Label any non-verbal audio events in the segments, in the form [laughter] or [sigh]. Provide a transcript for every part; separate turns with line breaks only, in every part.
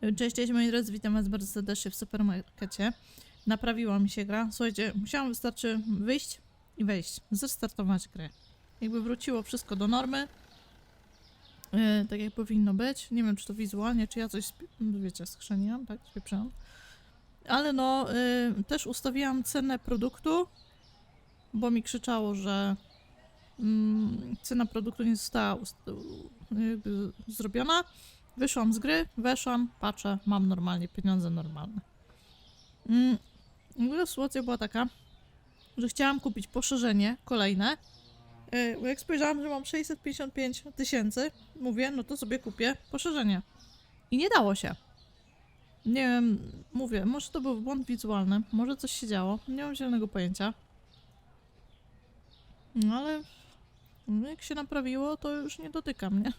Cześć, cześć moi drodzy, witam was bardzo serdecznie w supermarkecie. Naprawiła mi się gra. Słuchajcie, musiałam wystarczy wyjść i wejść, zrestartować grę. Jakby wróciło wszystko do normy, e, tak jak powinno być. Nie wiem, czy to wizualnie, czy ja coś, spi- wiecie, skrzeniłam, tak, spieprzałam. Ale no, e, też ustawiłam cenę produktu, bo mi krzyczało, że mm, cena produktu nie została zrobiona. Wyszłam z gry, weszłam, patrzę, mam normalnie pieniądze normalne. Mm, sytuacja była taka, że chciałam kupić poszerzenie kolejne. Bo jak spojrzałam, że mam 655 tysięcy, mówię, no to sobie kupię poszerzenie. I nie dało się. Nie wiem, mówię, może to był błąd wizualny, może coś się działo, nie mam zielonego pojęcia. No ale no, jak się naprawiło, to już nie dotyka mnie.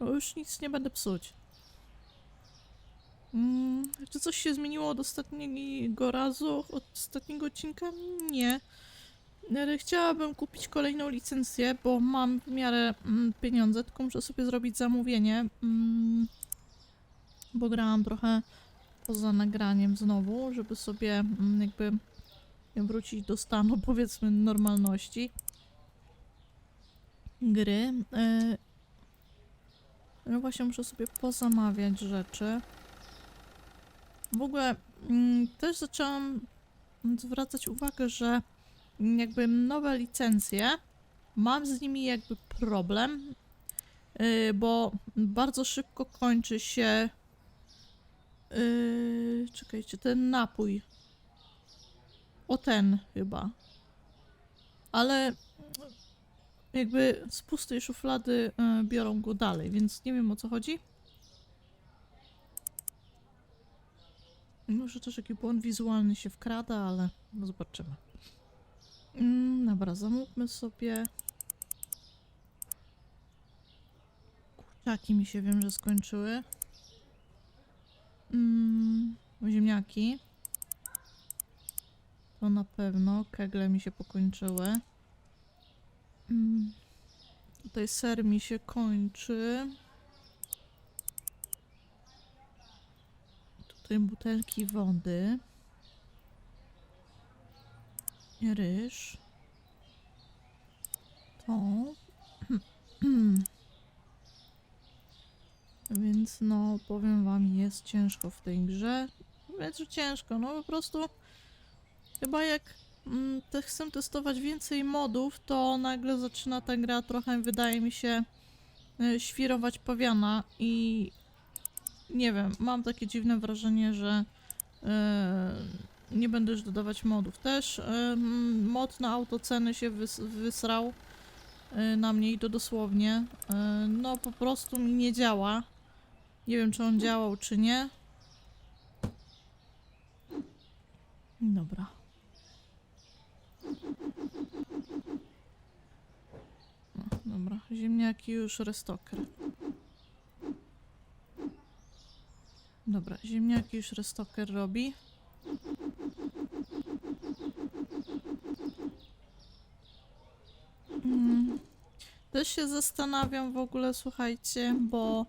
Bo już nic nie będę psuć. Mm, czy coś się zmieniło od ostatniego razu, od ostatniego odcinka? Nie. Ale chciałabym kupić kolejną licencję, bo mam w miarę mm, pieniądze, tylko muszę sobie zrobić zamówienie. Mm, bo grałam trochę poza nagraniem znowu, żeby sobie mm, jakby wrócić do stanu, [laughs] powiedzmy, normalności gry. Y, no właśnie muszę sobie pozamawiać rzeczy. W ogóle mm, też zaczęłam zwracać uwagę, że jakby nowe licencje, mam z nimi jakby problem, yy, bo bardzo szybko kończy się yy, czekajcie, ten napój. O ten chyba. Ale jakby z pustej szuflady e, biorą go dalej, więc nie wiem o co chodzi. Może też jakiś błąd wizualny się wkrada, ale no zobaczymy. Mm, dobra, zamówmy sobie. Kurczaki mi się wiem, że skończyły. Mm, ziemniaki. To na pewno. Kegle mi się pokończyły. Mm. Tutaj ser mi się kończy. Tutaj butelki wody. Ryż. To. [clears throat] Więc no, powiem wam, jest ciężko w tej grze. Że ciężko, no po prostu chyba jak mm, chcę testować więcej modów, to nagle zaczyna ta gra trochę, wydaje mi się, y, świrować pawiana i nie wiem, mam takie dziwne wrażenie, że y, nie będę już dodawać modów. Też y, mm, mod na autoceny się wys wysrał na mnie i to dosłownie. No po prostu mi nie działa. Nie wiem, czy on działał, czy nie. Dobra. No, dobra, ziemniaki już restoker. Dobra, ziemniaki już restoker robi. Mm. Też się zastanawiam w ogóle, słuchajcie, bo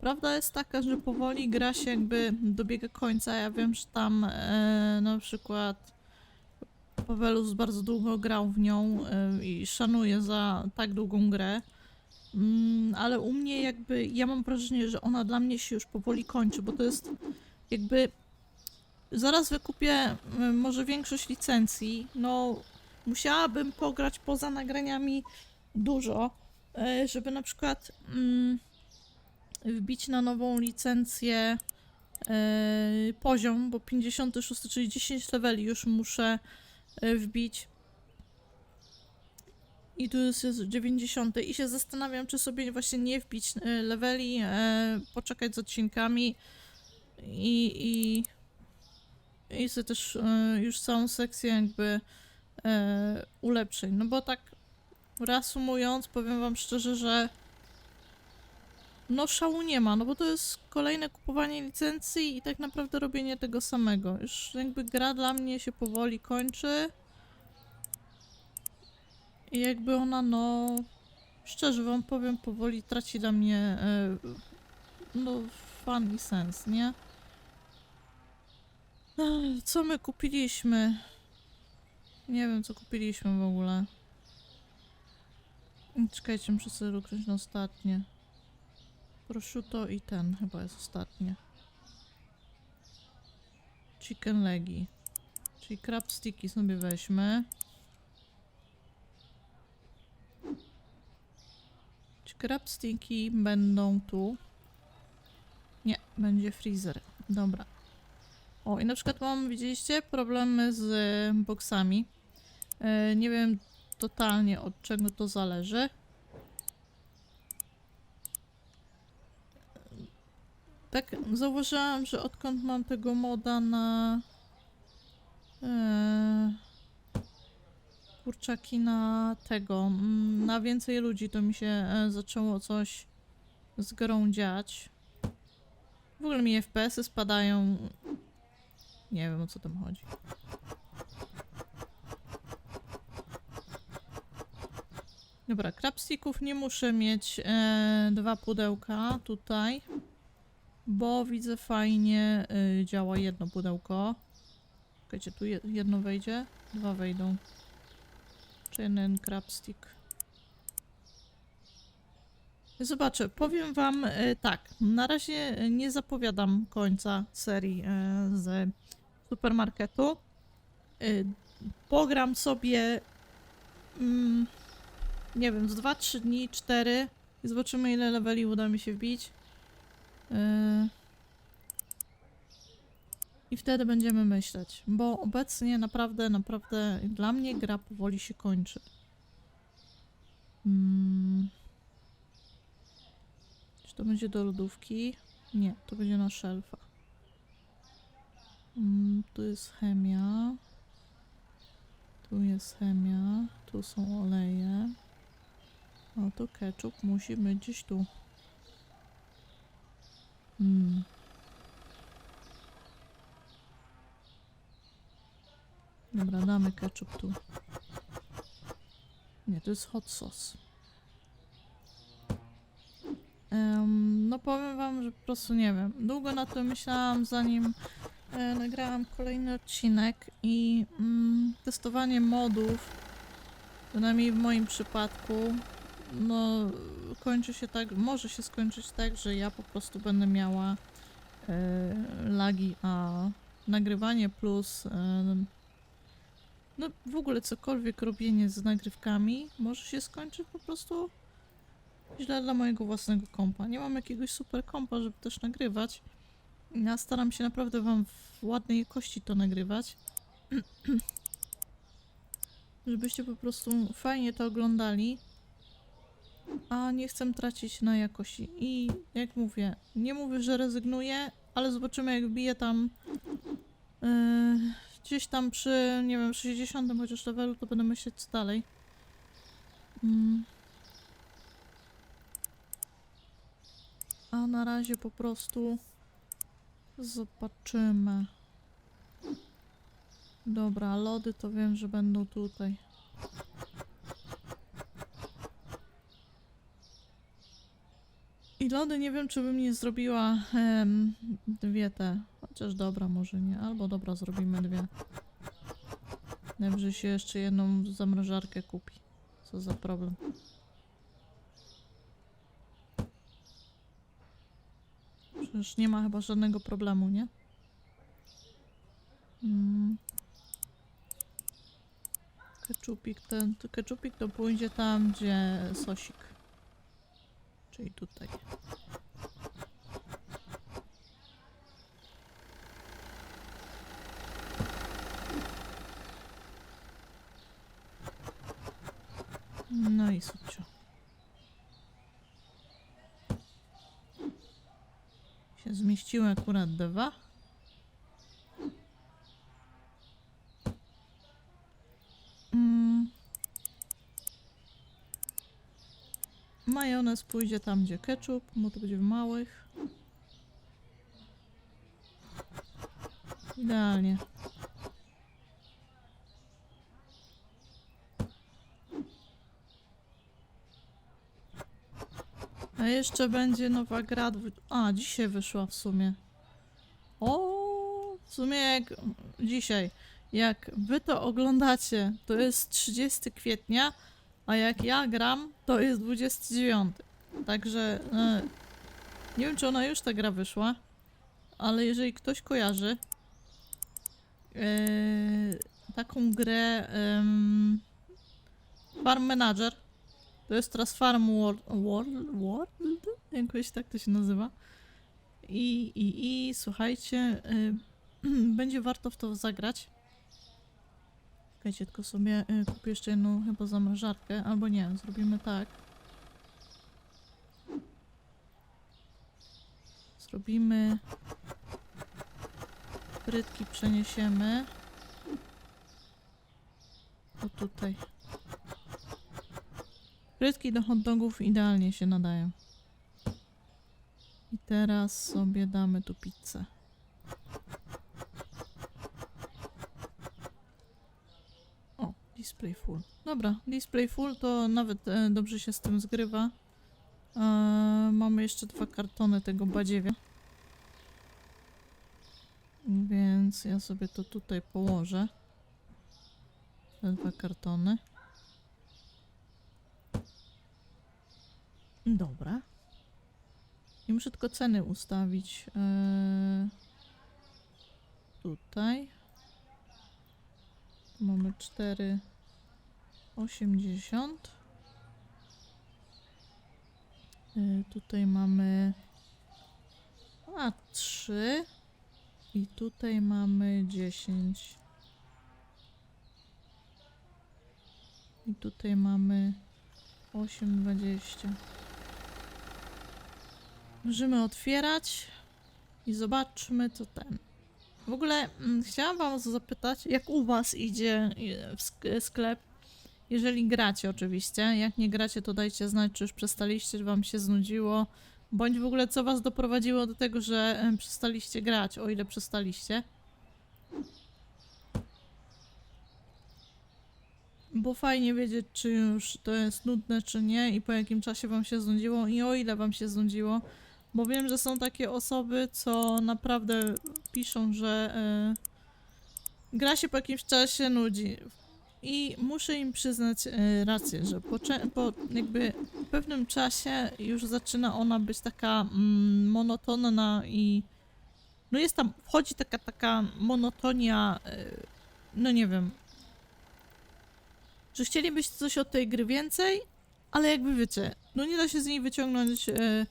prawda jest taka, że powoli gra się jakby dobiega końca. Ja wiem, że tam e, na przykład Pawelus bardzo długo grał w nią y, i szanuję za tak długą grę. Mm, ale u mnie jakby, ja mam wrażenie, że ona dla mnie się już powoli kończy, bo to jest jakby zaraz wykupię y, może większość licencji, no musiałabym pograć poza nagraniami dużo, y, żeby na przykład mm, wbić na nową licencję poziom, bo 56, czyli 10 leveli już muszę wbić. I tu jest jest 90. I się zastanawiam, czy sobie właśnie nie wbić e, leveli, e, poczekać z odcinkami i, i, i sobie też e, już całą sekcję jakby e, ulepszeń. No bo tak reasumując, powiem wam szczerze, że no szału nie ma, no bo to jest kolejne kupowanie licencji i tak naprawdę robienie tego samego. Już jakby gra dla mnie się powoli kończy. I jakby ona, no, szczerze wam powiem, powoli traci dla mnie, e, no, fun i sens, nie? Ech, Co my kupiliśmy? Nie wiem, co kupiliśmy w ogóle. Czekajcie, muszę sobie ukryć na ostatnie. Prosciutto i ten chyba jest ostatnie. Chicken legi. Czyli crab sticky sobie weźmy. Czy crab sticky będą tu? Nie, będzie freezer. Dobra. O, i na przykład mam, widzieliście, problemy z boksami. E, nie wiem totalnie od czego to zależy. Tak, zauważyłam, że odkąd mam tego moda na e, kurczaki na tego, na więcej ludzi, to mi się e, zaczęło coś z grą dziać. W ogóle mi FPS-y spadają. Nie wiem o co tam chodzi. Dobra, krapstików nie muszę mieć e, dwa pudełka tutaj, bo widzę fajnie y, działa jedno pudełko. Czekajcie, tu je, jedno wejdzie, dwa wejdą. Jeden crabstick. Zobaczę, powiem wam e, tak, na razie nie zapowiadam końca serii e, z supermarketu. E, Pogram sobie mm, nie wiem, z 2-3 dni, 4 i zobaczymy ile leveli uda mi się wbić. E, I wtedy będziemy myśleć, bo obecnie naprawdę, naprawdę dla mnie gra powoli się kończy. Mm. Czy to będzie do lodówki? Nie, to będzie na szelfa. Mm, tu jest chemia. Tu jest chemia. Tu są oleje. O, to ketchup musi być gdzieś tu. Mm. Dobra, damy ketchup tu. Nie, to jest hot sauce. Em, no powiem wam, że po prostu nie wiem. Długo na to myślałam, zanim e, nagrałam kolejny odcinek i mm, testowanie modów, przynajmniej w moim przypadku, no kończy się tak, może się skończyć tak, że ja po prostu będę miała e, lagi, a nagrywanie plus e, no w ogóle cokolwiek robienie z nagrywkami może się skończyć po prostu źle dla mojego własnego kompa. Nie mam jakiegoś super kompa, żeby też nagrywać. Ja staram się naprawdę wam w ładnej jakości to nagrywać. [clears throat] Żebyście po prostu fajnie to oglądali. A nie chcę tracić na jakości. I jak mówię, nie mówię, że rezygnuję, ale zobaczymy jak wbiję tam yy, gdzieś tam przy, nie wiem, 60 chociaż levelu, to będę myśleć co dalej. Mm. A na razie po prostu zobaczymy. Dobra, lody to wiem, że będą tutaj. I lody nie wiem, czy bym nie zrobiła em, dwie te. Chociaż dobra, może nie. Albo dobra, zrobimy dwie. Najwyżej się jeszcze jedną zamrażarkę kupi. Co za problem. Przecież nie ma chyba żadnego problemu, nie? Mm. Keczupik ten, keczupik to pójdzie tam, gdzie sosik. Czyli tutaj. No i. Się zmieściły akurat dwa. Mm. Majonez pójdzie tam, gdzie ketchup, bo to będzie w małych. Idealnie. A jeszcze będzie nowa gra. dwu- A, dzisiaj wyszła w sumie. O, w sumie jak dzisiaj. Jak wy to oglądacie, to jest 30 kwietnia, a jak ja gram, to jest 29. Także e, nie wiem, czy ona już ta gra wyszła, ale jeżeli ktoś kojarzy e, taką grę em, Farm Manager, to jest teraz Farm World, World, World? Jakoś tak to się nazywa. I, i, i słuchajcie, y, [clears throat] będzie warto w to zagrać. Czekajcie, tylko sobie y, kupię jeszcze jedną chyba zamrażarkę, albo nie, zrobimy tak. Zrobimy... Frytki przeniesiemy. O tutaj. Frytki do hot dogów idealnie się nadają. I teraz sobie damy tu pizzę. O, display full. Dobra, display full to nawet e, dobrze się z tym zgrywa. E, mamy jeszcze dwa kartony tego badziewia. Więc ja sobie to tutaj położę. Te dwa kartony. Dobra. I muszę tylko ceny ustawić. Eee, tutaj. Tu mamy 4,80. Eee, tutaj mamy a 3 i tutaj mamy 10. I tutaj mamy 8,20. Możemy otwierać i zobaczmy co ten. W ogóle mm, chciałam wam zapytać, jak u was idzie y, sklep, jeżeli gracie oczywiście. Jak nie gracie, to dajcie znać, czy już przestaliście, czy wam się znudziło, bądź w ogóle co was doprowadziło do tego, że em, przestaliście grać, o ile przestaliście. Bo fajnie wiedzieć, czy już to jest nudne, czy nie, i po jakim czasie wam się znudziło, i o ile wam się znudziło. Bo wiem, że są takie osoby, co naprawdę piszą, że e, gra się po jakimś czasie nudzi. I muszę im przyznać e, rację, że po, po jakby pewnym czasie już zaczyna ona być taka mm, monotonna i no jest tam, wchodzi taka taka monotonia, e, no nie wiem, że chcielibyście coś od tej gry więcej, ale jakby wiecie, no nie da się z niej wyciągnąć e,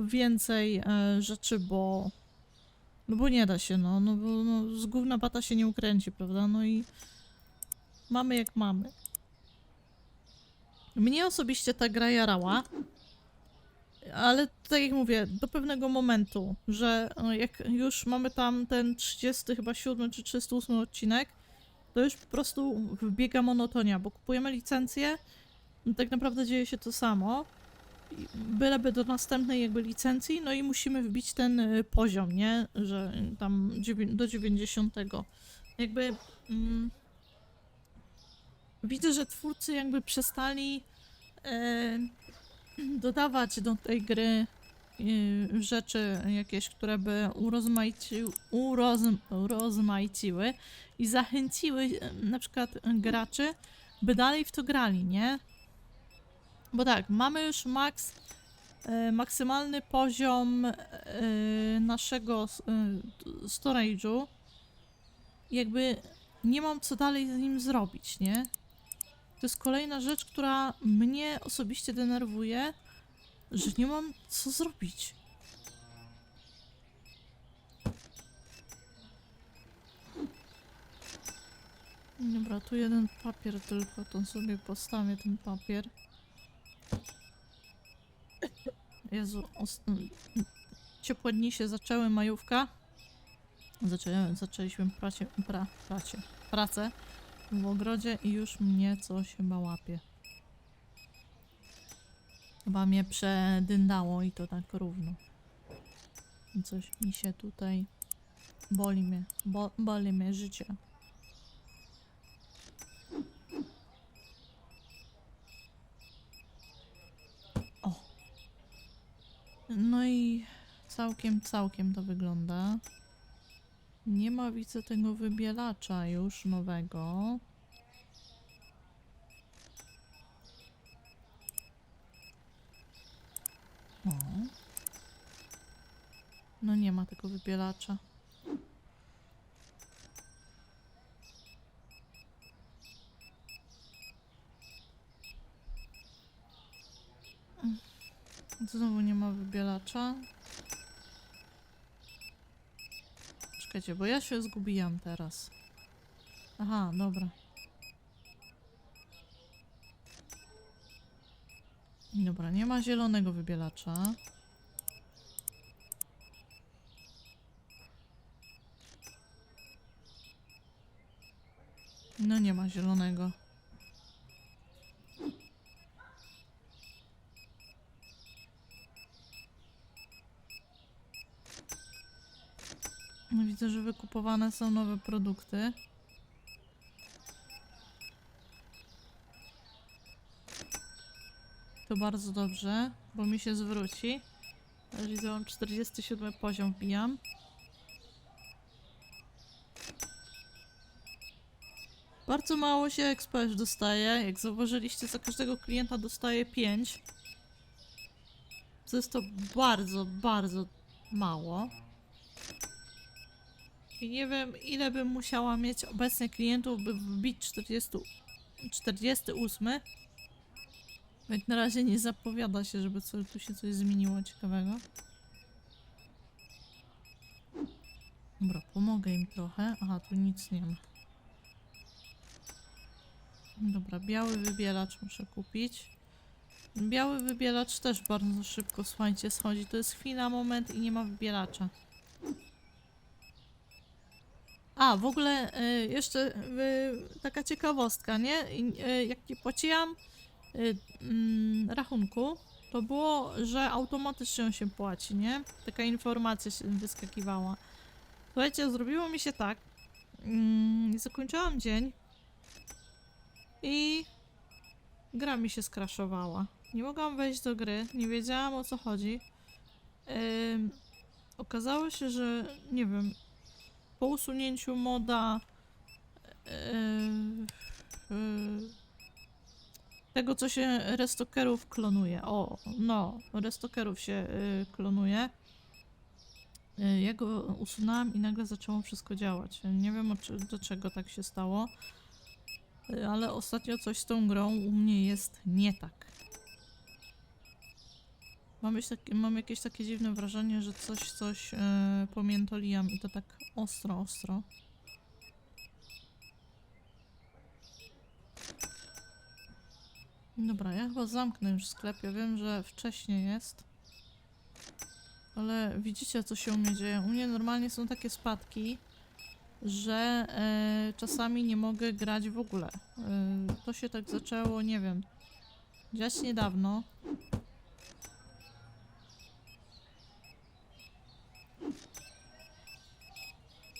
więcej e, rzeczy, bo no bo nie da się, no, no bo no, z gówna bata się nie ukręci, prawda? No i mamy jak mamy. Mnie osobiście ta gra jarała, ale tak jak mówię, do pewnego momentu, że e, jak już mamy tam ten 30 chyba 7 czy 38 odcinek, to już po prostu wbiega monotonia, bo kupujemy licencję, no tak naprawdę dzieje się to samo. Byleby do następnej jakby licencji, no i musimy wbić ten y, poziom, nie? Że y, tam do 90. Jakby mm, widzę, że twórcy jakby przestali e, dodawać do tej gry y, rzeczy jakieś, które by urozmaici, urozm, urozmaiciły i zachęciły e, na przykład graczy, by dalej w to grali, nie? Bo tak, mamy już max, e, maksymalny poziom e, naszego e, storage'u. Jakby nie mam co dalej z nim zrobić, nie? To jest kolejna rzecz, która mnie osobiście denerwuje, że nie mam co zrobić. Dobra, tu jeden papier tylko, to sobie postawię ten papier. Jezu, os- m, m, ciepłe dni się zaczęły, majówka. Zaczę, zaczęliśmy pracie, pra, pracie, pracę w ogrodzie i już mnie coś chyba łapie. Chyba mnie przedyndało i to tak równo. Coś mi się tutaj boli mnie, bo, boli mnie życie. No i całkiem, całkiem to wygląda. Nie ma widzę tego wybielacza już nowego. O. No nie ma tego wybielacza. Mm. Znowu nie ma wybielacza. Czekajcie, bo ja się zgubiłam teraz. Aha, dobra. Dobra, nie ma zielonego wybielacza. No nie ma zielonego. No Widzę, że wykupowane są nowe produkty. To bardzo dobrze, bo mi się zwróci. Teraz widzę, mam 47 poziom wbijam. Bardzo mało się już dostaje. Jak zauważyliście, za każdego klienta dostaje 5. To jest to bardzo, bardzo mało. Nie wiem, ile bym musiała mieć obecnie klientów, by wbić 40, 48. Jak na razie nie zapowiada się, żeby co, tu się coś zmieniło ciekawego. Dobra, pomogę im trochę. Aha, tu nic nie ma. Dobra, biały wybielacz muszę kupić. Biały wybielacz też bardzo szybko, słuchajcie, schodzi. To jest chwila, moment i nie ma wybielacza. A, w ogóle y, jeszcze y, taka ciekawostka, nie? Y, jak nie płaciłam y, mm, rachunku, to było, że automatycznie się płaci, nie? Taka informacja się wyskakiwała. Słuchajcie, zrobiło mi się tak. Mm, zakończyłam dzień i gra mi się skraszowała. Nie mogłam wejść do gry, nie wiedziałam o co chodzi. Okazało się, że nie wiem, po usunięciu moda yy, yy, tego, co się restokerów klonuje. O, no, restokerów się yy, klonuje. Ja go usunęłam i nagle zaczęło wszystko działać. Nie wiem, do czego tak się stało, ale ostatnio coś z tą grą u mnie jest nie tak. Mam, taki, mam jakieś takie dziwne wrażenie, że coś, coś yy, i to tak ostro, ostro. Dobra, ja chyba zamknę już sklep. Ja wiem, że wcześniej jest. Ale widzicie, co się u mnie dzieje. U mnie normalnie są takie spadki, że e, czasami nie mogę grać w ogóle. E, to się tak zaczęło, nie wiem, dziać niedawno.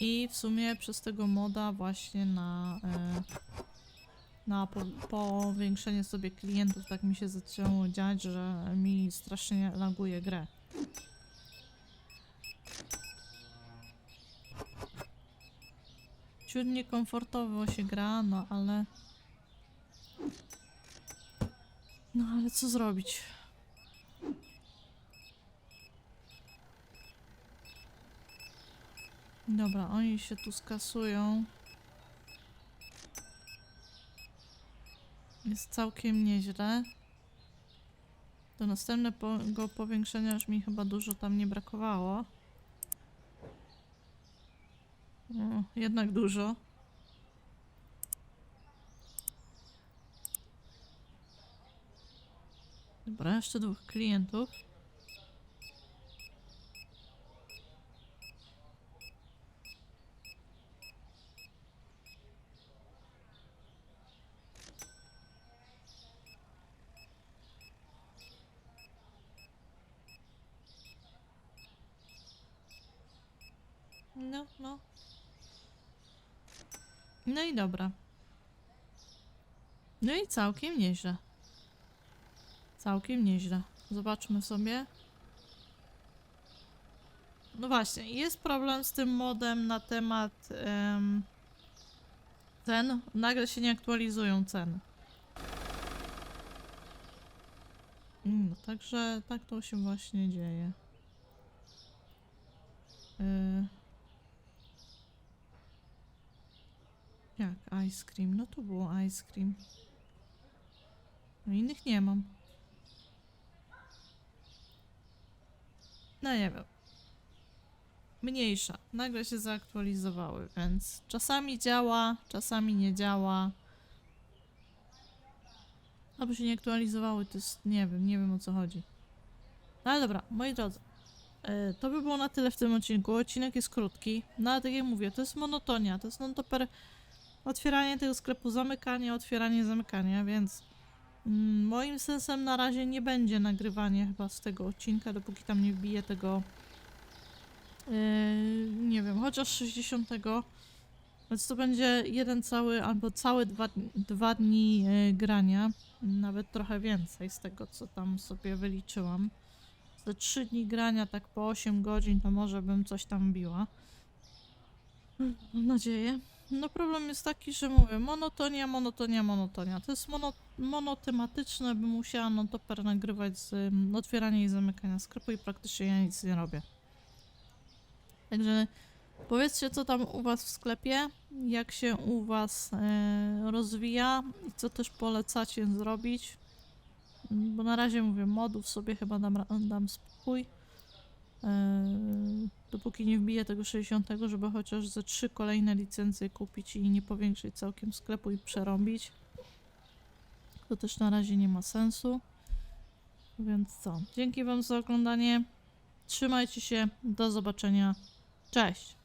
I w sumie przez tego moda właśnie na, e, na po, powiększenie sobie klientów tak mi się zaczęło dziać, że mi strasznie laguje grę. Ciut niekomfortowo się gra, no ale... No ale co zrobić? Dobra, oni się tu skasują. Jest całkiem nieźle. Do następnego powiększenia już mi chyba dużo tam nie brakowało. O, jednak dużo. Dobra, jeszcze dwóch klientów. No, no. No i dobra. No i całkiem nieźle. Całkiem nieźle. Zobaczmy sobie. No właśnie, jest problem z tym modem na temat em, cen. Nagle się nie aktualizują ceny. No, także tak to się właśnie dzieje. Y, Jak ice cream? No tu było ice cream. No innych nie mam. No nie wiem. Mniejsza. Nagle się zaaktualizowały, więc czasami działa, czasami nie działa. Aby się nie aktualizowały, to jest, nie wiem, nie wiem o co chodzi. No ale dobra, moi drodzy. e, To by było na tyle w tym odcinku. Odcinek jest krótki, no ale tak jak mówię, to jest monotonia, to jest non-topper otwieranie tego sklepu, zamykanie, otwieranie, zamykanie, więc mm, moim sensem na razie nie będzie nagrywanie chyba z tego odcinka, dopóki tam nie wbije tego yy, nie wiem, chociaż 60, więc to będzie jeden cały albo całe dwa, dwa dni yy, grania, nawet trochę więcej z tego, co tam sobie wyliczyłam. Ze 3 dni grania, tak po 8 godzin, to może bym coś tam biła. Mam nadzieję. No problem jest taki, że mówię, monotonia, monotonia, monotonia. To jest mono, monotematyczne, bym musiała non-topper nagrywać z um, otwierania i zamykania sklepu i praktycznie ja nic nie robię. Także powiedzcie, co tam u was w sklepie, jak się u was e, rozwija i co też polecacie zrobić. Mm, Bo na razie mówię, modów sobie chyba dam, dam spokój. Eee, dopóki nie wbiję tego 60, żeby chociaż ze trzy kolejne licencje kupić i nie powiększyć całkiem sklepu i przerąbić. To też na razie nie ma sensu. Więc co? Dzięki Wam za oglądanie. Trzymajcie się. Do zobaczenia. Cześć!